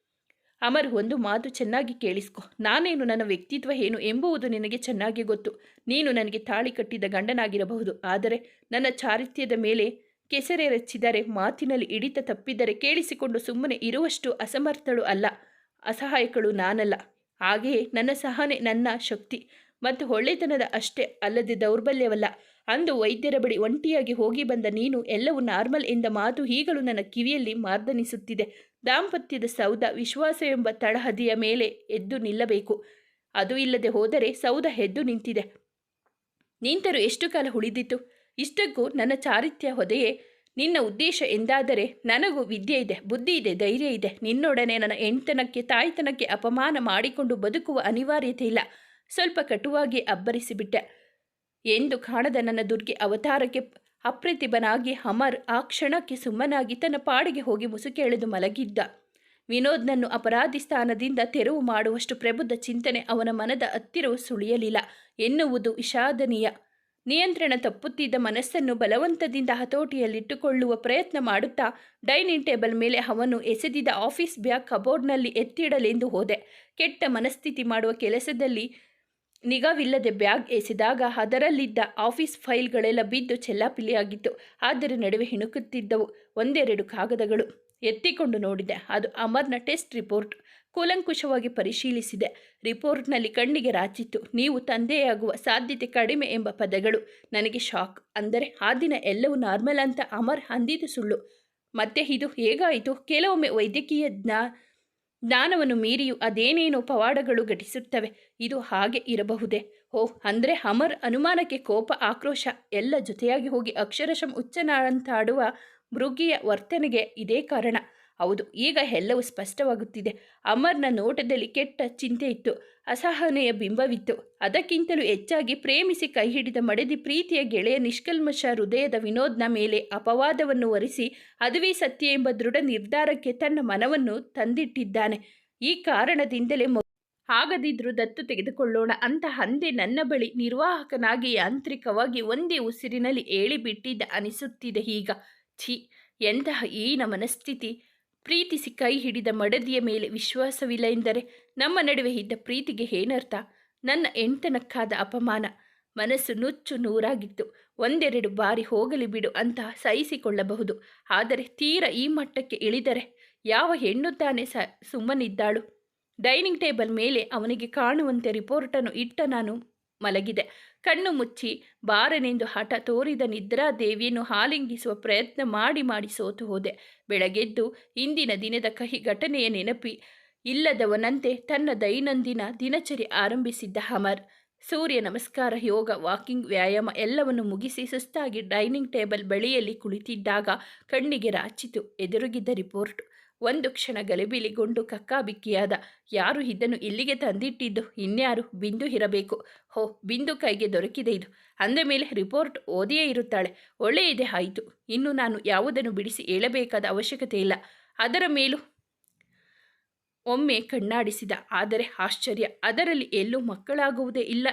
S1: ಅಮರ್ ಒಂದು ಮಾತು ಚೆನ್ನಾಗಿ ಕೇಳಿಸ್ಕೊ. ನಾನೇನು ನನ್ನ ವ್ಯಕ್ತಿತ್ವ ಏನು ಎಂಬುವುದು ನಿನಗೆ ಚೆನ್ನಾಗಿ ಗೊತ್ತು. ನೀನು ನನಗೆ ತಾಳಿ ಕಟ್ಟಿದ ಗಂಡನಾಗಿರಬಹುದು. ಆದರೆ ನನ್ನ ಚಾರಿತ್ಯದ ಮೇಲೆ ಕೆಸರೆರಚಿದರೆ ಮಾತಿನಲ್ಲಿ ಹಿಡಿತ ತಪ್ಪಿದರೆ ಕೇಳಿಸಿಕೊಂಡು ಸುಮ್ಮನೆ ಇರುವಷ್ಟು ಅಸಮರ್ಥಳು ಅಲ್ಲ. ಅಸಹಾಯಕಳು ನಾನಲ್ಲ. ಹಾಗೆಯೇ ನನ್ನ ಸಹನೆ ನನ್ನ ಶಕ್ತಿ. ಮತ್ತು ಒಳ್ಳೆತನದ ಅಷ್ಟೇ ಅಲ್ಲದೆ ದೌರ್ಬಲ್ಯವಲ್ಲ. ಅಂದು ವೈದ್ಯರ ಬಳಿ ಒಂಟಿಯಾಗಿ ಹೋಗಿ ಬಂದ ನೀನು ಎಲ್ಲವೂ ನಾರ್ಮಲ್ ಎಂದ ಮಾತು ಈಗಲೂ ನನ್ನ ಕಿವಿಯಲ್ಲಿ ಮಾರ್ದನಿಸುತ್ತಿದೆ. ದಾಂಪತ್ಯದ ಸೌಧ ವಿಶ್ವಾಸ ಎಂಬ ತಳಹದಿಯ ಮೇಲೆ ಎದ್ದು ನಿಲ್ಲಬೇಕು. ಅದು ಇಲ್ಲದೆ ಹೋದರೆ ಸೌಧ ಎದ್ದು ನಿಂತಿದೆ. ನಿಂತರು ಎಷ್ಟು ಕಾಲ ಉಳಿದಿತ್ತು ಇಷ್ಟಕ್ಕೂ ನನ್ನ ಚಾರಿತ್ರ್ಯ ಹೊದೆಯೇ, ನಿನ್ನ ಉದ್ದೇಶ ಎಂದಾದರೆ ನನಗೂ ವಿದ್ಯೆ ಇದೆ, ಬುದ್ಧಿ ಇದೆ, ಧೈರ್ಯ ಇದೆ. ನಿನ್ನೊಡನೆ ನನ್ನ ಎಂಟನಕ್ಕೆ, ತಾಯ್ತನಕ್ಕೆ ಅಪಮಾನ ಮಾಡಿಕೊಂಡು ಬದುಕುವ ಅನಿವಾರ್ಯತೆ ಇಲ್ಲ. ಸ್ವಲ್ಪ ಕಟುವಾಗಿ ಅಬ್ಬರಿಸಿಬಿಟ್ಟೆ. ಎಂದು ಕಾಣದ ನನ್ನ ದುರ್ಗೆ ಅವತಾರಕ್ಕೆ ಅಪ್ರತಿಭನಾಗಿ ಅಮರ್ ಆ ಕ್ಷಣಕ್ಕೆ ಸುಮ್ಮನಾಗಿ ತನ್ನ ಪಾಡಿಗೆ ಹೋಗಿ ಮುಸುಕೆಳೆದು ಮಲಗಿದ್ದ. ವಿನೋದ್ನನ್ನು ಅಪರಾಧಿ ಸ್ಥಾನದಿಂದ ತೆರವು ಮಾಡುವಷ್ಟು ಪ್ರಬುದ್ಧ ಚಿಂತನೆ ಅವನ ಮನದ ಹತ್ತಿರವೂ ಸುಳಿಯಲಿಲ್ಲ. ಎನ್ನುವುದು ವಿಷಾದನೀಯ. ನಿಯಂತ್ರಣ ತಪ್ಪುತ್ತಿದ್ದ ಮನಸ್ಸನ್ನು ಬಲವಂತದಿಂದ ಹತೋಟಿಯಲ್ಲಿಟ್ಟುಕೊಳ್ಳುವ ಪ್ರಯತ್ನ ಮಾಡುತ್ತಾ ಡೈನಿಂಗ್ ಟೇಬಲ್ ಮೇಲೆ ಅವನು ಎಸೆದಿದ್ದ ಆಫೀಸ್ ಬ್ಯಾಗ್ ಕಬೋರ್ಡ್ನಲ್ಲಿ ಎತ್ತಿಡಲೆಂದು ಹೋದೆ. ಕೆಟ್ಟ ಮನಸ್ಥಿತಿ ಮಾಡುವ ಕೆಲಸದಲ್ಲಿ ನಿಗಾವಿಲ್ಲದೆ ಬ್ಯಾಗ್ ಎಸೆದಾಗ ಅದರಲ್ಲಿದ್ದ ಆಫೀಸ್ ಫೈಲ್ಗಳೆಲ್ಲ ಬಿದ್ದು ಚೆಲ್ಲಾಪಿಲಿಯಾಗಿತ್ತು ಆದರೆ ನಡುವೆ ಹಿಣುಕುತ್ತಿದ್ದವು ಒಂದೆರಡು ಕಾಗದಗಳು. ಎತ್ತಿಕೊಂಡು ನೋಡಿದೆ. ಅದು ಅಮರ್ನ ಟೆಸ್ಟ್ ರಿಪೋರ್ಟ್. ಕೂಲಂಕುಷವಾಗಿ ಪರಿಶೀಲಿಸಿದೆ. ರಿಪೋರ್ಟ್ನಲ್ಲಿ ಕಣ್ಣಿಗೆ ರಾಚಿತ್ತು. ನೀವು ತಂದೆಯಾಗುವ ಸಾಧ್ಯತೆ ಕಡಿಮೆ ಎಂಬ ಪದಗಳು. ನನಗೆ ಶಾಕ್. ಅಂದರೆ ಆ ದಿನ ಎಲ್ಲವೂ ನಾರ್ಮಲ್ ಅಂತ ಅಮರ್ ಅಂದಿದ್ದು ಸುಳ್ಳು. ಮತ್ತೆ ಇದು ಹೇಗಾಯಿತು? ಕೆಲವೊಮ್ಮೆ ವೈದ್ಯಕೀಯ ಜ್ಞಾ, ಜ್ಞಾನವನ್ನು ಮೀರಿಯೂ ಅದೇನೇನೋ ಪವಾಡಗಳು ಘಟಿಸುತ್ತವೆ. ಇದು ಹಾಗೆ ಇರಬಹುದೇ? ಓ ಅಂದರೆ ಅಮರ್ ಅನುಮಾನಕ್ಕೆ ಕೋಪ, ಆಕ್ರೋಶ ಎಲ್ಲ ಜೊತೆಯಾಗಿ ಹೋಗಿ ಅಕ್ಷರಶಂ ಉಚ್ಚನಾಡಂತಾಡುವ ಮೃಗಿಯ ವರ್ತನೆಗೆ ಇದೇ ಕಾರಣ. ಹೌದು, ಈಗ ಎಲ್ಲವೂ ಸ್ಪಷ್ಟವಾಗುತ್ತಿದೆ. ಅಮರ್ನ ನೋಟದಲ್ಲಿ ಕೆಟ್ಟ ಚಿಂತೆ ಇತ್ತು, ಅಸಹನೆಯ ಬಿಂಬವಿತ್ತು. ಅದಕ್ಕಿಂತಲೂ ಹೆಚ್ಚಾಗಿ ಪ್ರೇಮಿಸಿ ಕೈ ಹಿಡಿದ ಮಡದಿ ಪ್ರೀತಿಯ ಗೆಳೆಯ ನಿಷ್ಕಲ್ಮಶ ಹೃದಯದ ವಿನೋದ್ನ ಮೇಲೆ ಅಪವಾದವನ್ನು ಒರೆಸಿ, ಅದುವೇ ಸತ್ಯ ಎಂಬ ದೃಢ ನಿರ್ಧಾರಕ್ಕೆ ತನ್ನ ಮನವನ್ನು ತಂದಿಟ್ಟಿದ್ದಾನೆ. ಈ ಕಾರಣದಿಂದಲೇ ಆಗದಿದ್ರೂ ದತ್ತು ತೆಗೆದುಕೊಳ್ಳೋಣ ಅಂತ ಅಂದೆ ನನ್ನ ಬಳಿ ನಿರ್ವಾಹಕನಾಗಿ ಯಾಂತ್ರಿಕವಾಗಿ ಒಂದೇ ಉಸಿರಿನಲ್ಲಿ ಹೇಳಿಬಿಟ್ಟಿದ್ದ ಅನಿಸುತ್ತಿದೆ ಈಗ. ಛೀ, ಎಂತಹ ಈನ ಮನಸ್ಥಿತಿ. ಪ್ರೀತಿಸಿ ಕೈ ಹಿಡಿದ ಮಡದಿಯ ಮೇಲೆ ವಿಶ್ವಾಸವಿಲ್ಲ ಎಂದರೆ ನಮ್ಮ ನಡುವೆ ಇದ್ದ ಪ್ರೀತಿಗೆ ಏನರ್ಥ? ನನ್ನ ಎಂಟನಕ್ಕಾದ ಅಪಮಾನ. ಮನಸ್ಸು ನುಚ್ಚು ನೂರಾಗಿತ್ತು. ಒಂದೆರಡು ಬಾರಿ ಹೋಗಲಿ ಬಿಡು ಅಂತ ಸಹಿಸಿಕೊಳ್ಳಬಹುದು. ಆದರೆ ತೀರ ಈ ಮಟ್ಟಕ್ಕೆ ಇಳಿದರೆ ಯಾವ ಹೆಣ್ಣು ತಾನೇ ಸ ಸುಮ್ಮನಿದ್ದಾಳು? ಡೈನಿಂಗ್ ಟೇಬಲ್ ಮೇಲೆ ಅವನಿಗೆ ಕಾಣುವಂತೆ ರಿಪೋರ್ಟನ್ನು ಇಟ್ಟ ನಾನು ಮಲಗಿದೆ. ಕಣ್ಣು ಮುಚ್ಚಿ ಬಾರನೆಂದು ಹಠ ತೋರಿದ ನಿದ್ರಾ ದೇವಿಯನ್ನು ಹಾಲಿಂಗಿಸುವ ಪ್ರಯತ್ನ ಮಾಡಿ ಮಾಡಿ ಸೋತು ಹೋದೆ. ಬೆಳಗೆದ್ದು ಇಂದಿನ ದಿನದ ಕಹಿ ಘಟನೆಯ ನೆನಪಿ ಇಲ್ಲದವನಂತೆ ತನ್ನ ದೈನಂದಿನ ದಿನಚರಿ ಆರಂಭಿಸಿದ್ದ ಹಮರ್ ಸೂರ್ಯ ನಮಸ್ಕಾರ, ಯೋಗ, ವಾಕಿಂಗ್, ವ್ಯಾಯಾಮ ಎಲ್ಲವನ್ನು ಮುಗಿಸಿ ಸುಸ್ತಾಗಿ ಡೈನಿಂಗ್ ಟೇಬಲ್ ಬಳಿಯಲ್ಲಿ ಕುಳಿತಿದ್ದಾಗ ಕಣ್ಣಿಗೆ ರಾಚಿತು. ಎದುರುಗಿದ್ದ ರಿಪೋರ್ಟ್ ಒಂದು ಕ್ಷಣ ಗಲಿಬಿಲಿಗೊಂಡು ಕಕ್ಕಾಬಿಕ್ಕಿಯಾದ. ಯಾರು ಇದನ್ನು ಇಲ್ಲಿಗೆ ತಂದಿಟ್ಟಿದ್ದು? ಇನ್ಯಾರು? ಬಿಂದು ಇರಬೇಕು. ಹೋ, ಬಿಂದು ಕೈಗೆ ದೊರಕಿದೆ ಇದು. ಅಂದ ಮೇಲೆ ರಿಪೋರ್ಟ್ ಓದಿಯೇ ಇರುತ್ತಾಳೆ. ಒಳ್ಳೆಯದೇ ಆಯಿತು. ಇನ್ನು ನಾನು ಯಾವುದನ್ನು ಬಿಡಿಸಿ ಹೇಳಬೇಕಾದ ಅವಶ್ಯಕತೆ ಇಲ್ಲ. ಅದರ ಮೇಲೂ ಒಮ್ಮೆ ಕಣ್ಣಾಡಿಸಿದ. ಆದರೆ ಆಶ್ಚರ್ಯ. ಅದರಲ್ಲಿ ಎಲ್ಲೂ ಮಕ್ಕಳಾಗುವುದೇ ಇಲ್ಲ.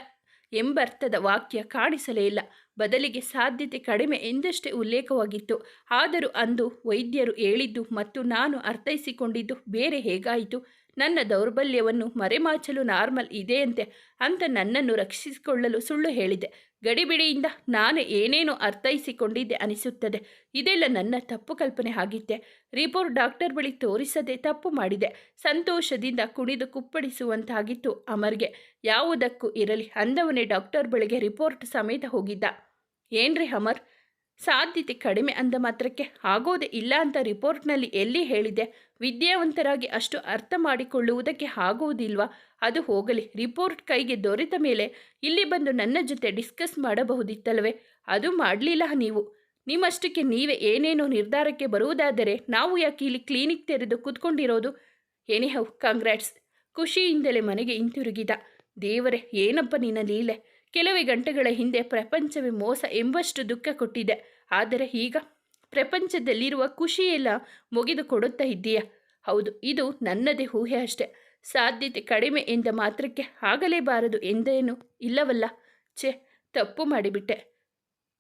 S1: ಎಂಬರ್ಥದ ವಾಕ್ಯ ಕಾಣಿಸಲೇ ಇಲ್ಲ. ಬದಲಿಗೆ ಸಾಧ್ಯತೆ ಕಡಿಮೆ ಎಂದಷ್ಟೇ ಉಲ್ಲೇಖವಾಗಿತ್ತು. ಆದರೂ ಅಂದು ವೈದ್ಯರು ಹೇಳಿದ್ದು ಮತ್ತು ನಾನು ಅರ್ಥೈಸಿಕೊಂಡಿದ್ದು ಬೇರೆ ಹೇಗಾಯಿತು? ನನ್ನ ದೌರ್ಬಲ್ಯವನ್ನು ಮರೆಮಾಚಲು ನಾರ್ಮಲ್ ಇದೆಯಂತೆ ಅಂತ ನನ್ನನ್ನು ರಕ್ಷಿಸಿಕೊಳ್ಳಲು ಸುಳ್ಳು ಹೇಳಿದೆ. ಗಡಿಬಿಡಿಯಿಂದ ನಾನು ಏನೇನೋ ಅರ್ಥೈಸಿಕೊಂಡಿದ್ದೆ ಅನಿಸುತ್ತದೆ. ಇದೆಲ್ಲ ನನ್ನ ತಪ್ಪು ಕಲ್ಪನೆ ಆಗಿತ್ತೆ. ರಿಪೋರ್ಟ್ ಡಾಕ್ಟರ್ ಬಳಿ ತೋರಿಸದೆ ತಪ್ಪು ಮಾಡಿದೆ. ಸಂತೋಷದಿಂದ ಕುಣಿದು ಕುಪ್ಪಡಿಸುವಂತಾಗಿತ್ತು ಅಮರ್ಗೆ. ಯಾವುದಕ್ಕೂ ಇರಲಿ, ಅಂದವನೇ ಡಾಕ್ಟರ್ ಬಳಿಗೆ ರಿಪೋರ್ಟ್ ಸಮೇತ ಹೋಗಿದ್ದ. ಏನ್ರಿ ಅಮರ್? ಸಾಧ್ಯತೆ ಕಡಿಮೆ ಅಂದ ಮಾತ್ರಕ್ಕೆ ಆಗೋದೇ ಇಲ್ಲ ಅಂತ ರಿಪೋರ್ಟ್ನಲ್ಲಿ ಎಲ್ಲಿ ಹೇಳಿದೆ? ವಿದ್ಯಾವಂತರಾಗಿ ಅಷ್ಟು ಅರ್ಥ ಮಾಡಿಕೊಳ್ಳುವುದಕ್ಕೆ ಆಗುವುದಿಲ್ವಾ ಅದು ಹೋಗಲಿ, ರಿಪೋರ್ಟ್ ಕೈಗೆ ದೊರೆತ ಮೇಲೆ ಇಲ್ಲಿ ಬಂದು ನನ್ನ ಜೊತೆ ಡಿಸ್ಕಸ್ ಮಾಡಬಹುದಿತ್ತಲ್ವೇ? ಅದು ಮಾಡಲಿಲ್ಲ ನೀವು. ನಿಮ್ಮಷ್ಟಕ್ಕೆ ನೀವೇ ಏನೇನೋ ನಿರ್ಧಾರಕ್ಕೆ ಬರುವುದಾದರೆ ನಾವು ಯಾಕೆ ಇಲ್ಲಿ ಕ್ಲಿನಿಕ್ ತೆರೆದು ಕೂತ್ಕೊಂಡಿರೋದು? How congrats. ಖುಷಿಯಿಂದಲೇ ಮನೆಗೆ ಹಿಂತಿರುಗಿದ. ದೇವರೇ, ಏನಪ್ಪ ನಿನ್ನ ಲೀಲೆ? ಕೆಲವೇ ಗಂಟೆಗಳ ಹಿಂದೆ ಪ್ರಪಂಚವೇ ಮೋಸ ಎಂಬಷ್ಟು ದುಃಖ ಕೊಟ್ಟಿದೆ. ಆದರೆ ಈಗ ಪ್ರಪಂಚದಲ್ಲಿರುವ ಖುಷಿಯೆಲ್ಲ ಮುಗಿದು ಕೊಡುತ್ತಾ ಇದ್ದೀಯಾ? ಹೌದು, ಇದು ನನ್ನದೇ ಊಹೆ ಅಷ್ಟೆ. ಸಾಧ್ಯತೆ ಕಡಿಮೆ ಎಂದ ಮಾತ್ರಕ್ಕೆ ಆಗಲೇಬಾರದು ಎಂದೇನು ಇಲ್ಲವಲ್ಲ. ಛೆ, ತಪ್ಪು ಮಾಡಿಬಿಟ್ಟೆ.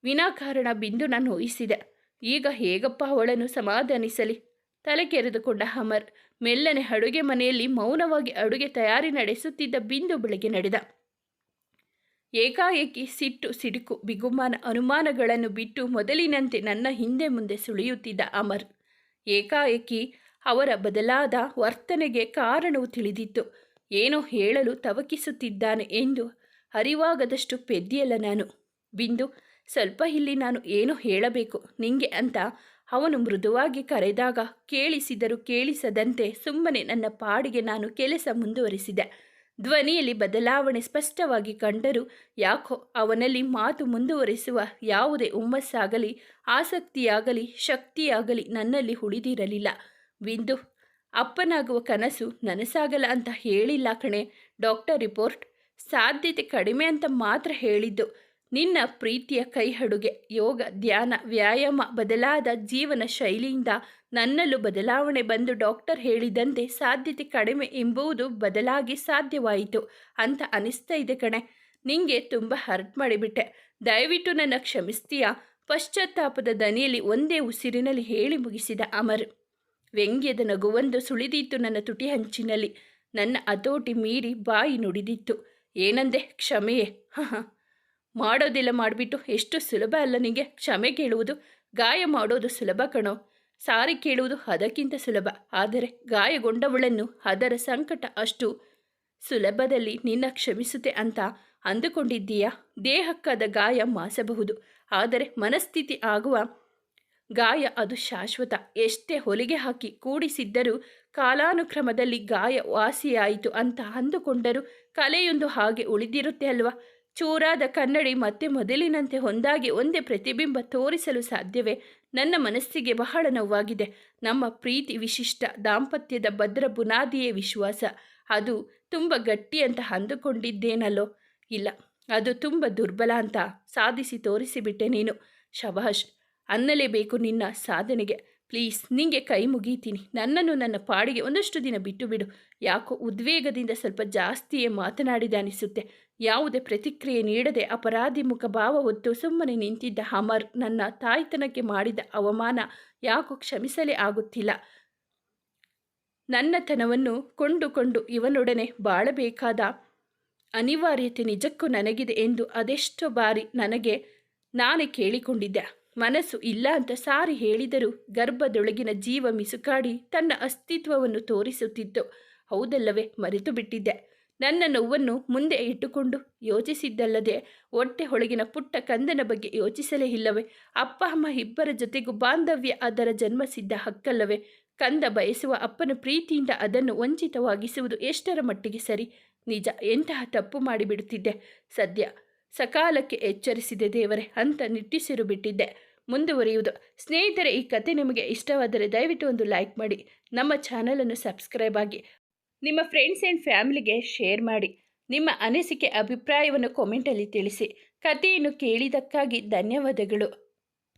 S1: ವಿನಾಕಾರಣ ಬಿಂದು ನಾನು ಊಹಿಸಿದೆ ಈಗ ಹೇಗಪ್ಪ ಅವಳನ್ನು ಸಮಾಧಾನಿಸಲಿ? ತಲೆ ಕೆರೆದುಕೊಂಡ ಹಮರ್ ಮೆಲ್ಲನೆ ಅಡುಗೆ ಮನೆಯಲ್ಲಿ ಮೌನವಾಗಿ ಅಡುಗೆ ತಯಾರಿ ನಡೆಸುತ್ತಿದ್ದ ಬಿಂದು ಬೆಳಗ್ಗೆ ನಡೆದ. ಏಕಾಏಕಿ ಸಿಟ್ಟು ಸಿಡುಕು ಬಿಗುಮಾನ ಅನುಮಾನಗಳನ್ನು ಬಿಟ್ಟು ಮೊದಲಿನಂತೆ ನನ್ನ ಹಿಂದೆ ಮುಂದೆ ಸುಳಿಯುತ್ತಿದ್ದ ಅಮರ್. ಏಕಾಏಕಿ ಅವರ ಬದಲಾದ ವರ್ತನೆಗೆ ಕಾರಣವು ತಿಳಿದಿತ್ತು. ಏನೋ ಹೇಳಲು ತವಕಿಸುತ್ತಿದ್ದಾನೆ ಎಂದು ಅರಿವಾಗದಷ್ಟು ಪೆದ್ದಿಯಲ್ಲ ನಾನು. ಬಿಂದು, ಸ್ವಲ್ಪ ಇಲ್ಲಿ ನಾನು ಏನೋ ಹೇಳಬೇಕು, ನಿಂಗೆ ಅಂತ ಅವನು ಮೃದುವಾಗಿ ಕರೆದಾಗ ಕೇಳಿಸಿದರೂ ಕೇಳಿಸದಂತೆ ಸುಮ್ಮನೆ ನನ್ನ ಪಾಡಿಗೆ ನಾನು ಕೆಲಸ ಮುಂದುವರಿಸಿದೆ. ಧ್ವನಿಯಲ್ಲಿ ಬದಲಾವಣೆ ಸ್ಪಷ್ಟವಾಗಿ ಕಂಡರೂ ಯಾಕೋ ಅವನಲ್ಲಿ ಮಾತು ಮುಂದುವರಿಸುವ ಯಾವುದೇ ಹುಮ್ಮಸ್ಸಾಗಲಿ, ಆಸಕ್ತಿಯಾಗಲಿ, ಶಕ್ತಿಯಾಗಲಿ ನನ್ನಲ್ಲಿ ಉಳಿದಿರಲಿಲ್ಲ. ಬಿಂದು ಅಪ್ಪನಾಗುವ ಕನಸು ನನಸಾಗಲ್ಲ ಅಂತ ಹೇಳಿಲ್ಲ ಕಣೆ. ಡಾಕ್ಟರ್ ರಿಪೋರ್ಟ್, ಸಾಧ್ಯತೆ ಕಡಿಮೆ ಅಂತ ಮಾತ್ರ ಹೇಳಿದ್ದು. ನಿನ್ನ ಪ್ರೀತಿಯ ಕೈಹಡುಗೆ, ಯೋಗ, ಧ್ಯಾನ, ವ್ಯಾಯಾಮ ಬದಲಾದ ಜೀವನ ಶೈಲಿಯಿಂದ ನನ್ನಲ್ಲೂ ಬದಲಾವಣೆ ಬಂದು ಡಾಕ್ಟರ್ ಹೇಳಿದಂತೆ ಸಾಧ್ಯತೆ ಕಡಿಮೆ ಎಂಬುದು ಬದಲಾಗಿ ಸಾಧ್ಯವಾಯಿತು ಅಂತ ಅನಿಸ್ತಾ ಇದೆ ಕಣೆ. ನಿಂಗೆ ತುಂಬ ಹರ್ಟ್ ಮಾಡಿಬಿಟ್ಟೆ. ದಯವಿಟ್ಟು ನನ್ನ ಕ್ಷಮಿಸ್ತೀಯ? ಪಶ್ಚಾತ್ತಾಪದ ದನಿಯಲ್ಲಿ ಒಂದೇ ಉಸಿರಿನಲ್ಲಿ ಹೇಳಿ ಮುಗಿಸಿದ ಅಮರ್. ವ್ಯಂಗ್ಯದ ನಗುವೊಂದು ಸುಳಿದಿತ್ತು ನನ್ನ ತುಟಿ ಹಂಚಿನಲ್ಲಿ. ನನ್ನ ಹತೋಟಿ ಮೀರಿ ಬಾಯಿ ನುಡಿದಿತ್ತು. ಏನಂದೆ? ಕ್ಷಮೆಯೇ? ಹಾಂ ಮಾಡೋದೆಲ್ಲ ಮಾಡಿಬಿಟ್ಟು ಎಷ್ಟು ಸುಲಭ ಅಲ್ಲ ನಿಮಗೆ ಕ್ಷಮೆ ಕೇಳುವುದು, ಗಾಯ ಮಾಡೋದು ಸುಲಭ ಕಣೋ. ಸಾರಿ ಕೇಳುವುದು ಅದಕ್ಕಿಂತ ಸುಲಭ. ಆದರೆ ಗಾಯಗೊಂಡವಳನ್ನು ಅದರ ಸಂಕಟ ಅಷ್ಟು ಸುಲಭದಲ್ಲಿ ನಿನ್ನ ಕ್ಷಮಿಸುತ್ತೆ ಅಂತ ಅಂದುಕೊಂಡಿದ್ದೀಯಾ? ದೇಹಕ್ಕಾದ ಗಾಯ ಮಾಸಬಹುದು. ಆದರೆ ಮನಸ್ಥಿತಿ ಆಗುವ ಗಾಯ ಅದು ಶಾಶ್ವತ. ಎಷ್ಟೇ ಹೊಲಿಗೆ ಹಾಕಿ ಕೂಡಿಸಿದ್ದರೂ ಕಾಲಾನುಕ್ರಮದಲ್ಲಿ ಗಾಯ ವಾಸಿಯಾಯಿತು ಅಂತ ಅಂದುಕೊಂಡರೂ ಕಲೆಯೊಂದು ಹಾಗೆ ಉಳಿದಿರುತ್ತೆ ಅಲ್ವಾ? ಚೂರಾದ ಕನ್ನಡಿ ಮತ್ತೆ ಮೊದಲಿನಂತೆ ಹೊಂದಾಗಿ ಒಂದೇ ಪ್ರತಿಬಿಂಬ ತೋರಿಸಲು ಸಾಧ್ಯವೇ? ನನ್ನ ಮನಸ್ಸಿಗೆ ಬಹಳ ನೋವಾಗಿದೆ. ನಮ್ಮ ಪ್ರೀತಿ ವಿಶಿಷ್ಟ. ದಾಂಪತ್ಯದ ಭದ್ರ ಬುನಾದಿಯೇ ವಿಶ್ವಾಸ. ಅದು ತುಂಬ ಗಟ್ಟಿ ಅಂತ ಅಂದುಕೊಂಡಿದ್ದೇನಲ್ಲೋ? ಇಲ್ಲ, ಅದು ತುಂಬ ದುರ್ಬಲ ಅಂತ ಸಾಧಿಸಿ ತೋರಿಸಿಬಿಟ್ಟೆ ನೀನು. ಶಭಾಷ್ ಅನ್ನಲೇಬೇಕು ನಿನ್ನ ಸಾಧನೆಗೆ. ಪ್ಲೀಸ್, ನಿಂಗೆ ಕೈ ಮುಗೀತೀನಿ. ನನ್ನನ್ನು ನನ್ನ ಪಾಡಿಗೆ ಒಂದಷ್ಟು ದಿನ ಬಿಟ್ಟು ಬಿಡು. ಯಾಕೋ ಉದ್ವೇಗದಿಂದ ಸ್ವಲ್ಪ ಜಾಸ್ತಿಯೇ ಮಾತನಾಡಿದ ಅನಿಸುತ್ತೆ. ಯಾವುದೇ ಪ್ರತಿಕ್ರಿಯೆ ನೀಡದೆ ಅಪರಾಧಿ ಮುಖಭಾವ ಹೊತ್ತು ಸುಮ್ಮನೆ ನಿಂತಿದ್ದ ಹಮರ್ ನನ್ನ ತಾಯ್ತನಕ್ಕೆ ಮಾಡಿದ ಅವಮಾನ ಯಾಕೋ ಕ್ಷಮಿಸಲೇ ಆಗುತ್ತಿಲ್ಲ. ನನ್ನತನವನ್ನು ಕೊಂಡುಕೊಂಡು ಇವನೊಡನೆ ಬಾಳಬೇಕಾದ ಅನಿವಾರ್ಯತೆ ನಿಜಕ್ಕೂ ನನಗಿದೆ ಎಂದು ಅದೆಷ್ಟೋ ಬಾರಿ ನನಗೆ ನಾನೇ ಕೇಳಿಕೊಂಡಿದ್ದೆ. ಮನಸ್ಸು ಇಲ್ಲ ಅಂತ ಸಾರಿ ಹೇಳಿದರೂ ಗರ್ಭದೊಳಗಿನ ಜೀವ ಮಿಸುಕಾಡಿ ತನ್ನ ಅಸ್ತಿತ್ವವನ್ನು ತೋರಿಸುತ್ತಿತ್ತು. ಹೌದಲ್ಲವೇ ಮರೆತು ಬಿಟ್ಟಿದ್ದೆ ನನ್ನ ನೋವನ್ನು ಮುಂದೆ ಇಟ್ಟುಕೊಂಡು ಯೋಚಿಸಿದ್ದಲ್ಲದೆ ಹೊಟ್ಟೆ ಹೊಳಗಿನ ಪುಟ್ಟ ಕಂದನ ಬಗ್ಗೆ ಯೋಚಿಸಲೇ ಇಲ್ಲವೇ? ಅಪ್ಪ, ಅಮ್ಮ ಇಬ್ಬರ ಜೊತೆಗೂ ಬಾಂಧವ್ಯ ಅದರ ಜನ್ಮಸಿದ್ಧ ಹಕ್ಕಲ್ಲವೇ? ಕಂದ ಬಯಸುವ ಅಪ್ಪನ ಪ್ರೀತಿಯಿಂದ ಅದನ್ನು ವಂಚಿತವಾಗಿಸುವುದು ಎಷ್ಟರ ಮಟ್ಟಿಗೆ ಸರಿ? ನಿಜ, ಎಂತಹ ತಪ್ಪು ಮಾಡಿಬಿಡುತ್ತಿದ್ದೆ? ಸದ್ಯ ಸಕಾಲಕ್ಕೆ ಎಚ್ಚರಿಸಿದೆ ದೇವರೇ ಅಂತ ನಿಟ್ಟಿಸಿರು ಬಿಟ್ಟಿದ್ದೆ. ಮುಂದುವರಿಯುವುದು. ಸ್ನೇಹಿತರೆ, ಈ ಕತೆ ನಿಮಗೆ ಇಷ್ಟವಾದರೆ ದಯವಿಟ್ಟು ಒಂದು ಲೈಕ್ ಮಾಡಿ. ನಮ್ಮ ಚಾನಲನ್ನು ಸಬ್ಸ್ಕ್ರೈಬ್ ಆಗಿ. ನಿಮ್ಮ ಫ್ರೆಂಡ್ಸ್ ಆ್ಯಂಡ್ ಫ್ಯಾಮಿಲಿಗೆ ಶೇರ್ ಮಾಡಿ. ನಿಮ್ಮ ಅನಿಸಿಕೆ ಅಭಿಪ್ರಾಯವನ್ನು ಕಾಮೆಂಟಲ್ಲಿ ತಿಳಿಸಿ. ಕಥೆಯನ್ನು ಕೇಳಿದ್ದಕ್ಕಾಗಿ ಧನ್ಯವಾದಗಳು.